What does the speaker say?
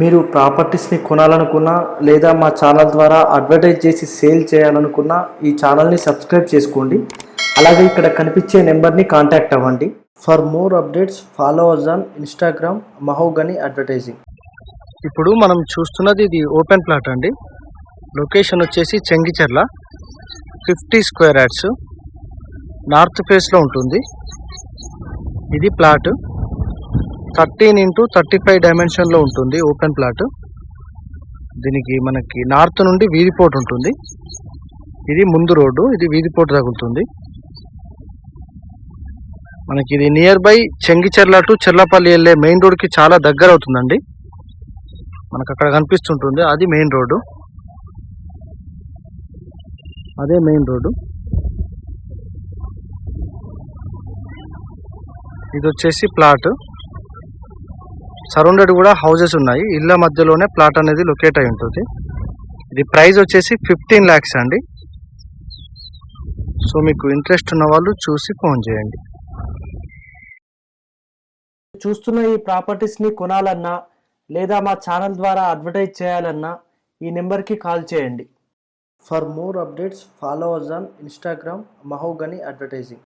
మీరు ప్రాపర్టీస్ని కొనాలనుకున్నా లేదా మా ఛానల్ ద్వారా అడ్వర్టైజ్ చేసి సేల్ చేయాలనుకున్నా ఈ ఛానల్ని సబ్స్క్రైబ్ చేసుకోండి. అలాగే ఇక్కడ కనిపించే నెంబర్ని కాంటాక్ట్ అవ్వండి. For more updates follow us on Instagram Mahogany advertising ఇప్పుడు మనం చూస్తున్నది ఇది ఓపెన్ ప్లాట్ అండి. లొకేషన్ వచ్చేసి Chengicherla fifty square yards north ఫేస్లో ఉంటుంది. ఇది plot. Thirteen into thirty five డైమెన్షన్లో ఉంటుంది ఓపెన్ ప్లాట్. దీనికి మనకి నార్త్ నుండి వీధిపోటు ఉంటుంది. ఇది ముందు రోడ్డు ఇది వీధిపోటు తగులుతుంది మనకి ఇది near by Chengicherla to Cherlapalli వెళ్ళే మెయిన్ రోడ్కి చాలా దగ్గర అవుతుందండి. మనకు అక్కడ కనిపిస్తుంటుంది అది మెయిన్ రోడ్డు. అదే మెయిన్ రోడ్డు. ఇది వచ్చేసి ప్లాట్. సరౌండెడ్ కూడా హౌసెస్ ఉన్నాయి. ఇళ్ళ మధ్యలోనే ప్లాట్ అనేది లొకేట్ అయి ఉంటుంది. ఇది ప్రైస్ వచ్చేసి ఫిఫ్టీన్ ల్యాక్స్ అండి. సో మీకు ఇంట్రెస్ట్ ఉన్న వాళ్ళు చూసి ఫోన్ చేయండి. చూస్తున్న ఈ ప్రాపర్టీస్ని కొనాలన్నా లేదా మా ఛానల్ ద్వారా అడ్వర్టైజ్ చేయాలన్నా ఈ నెంబర్కి కాల్ చేయండి. For more updates follow us on Instagram Mahogany Advertising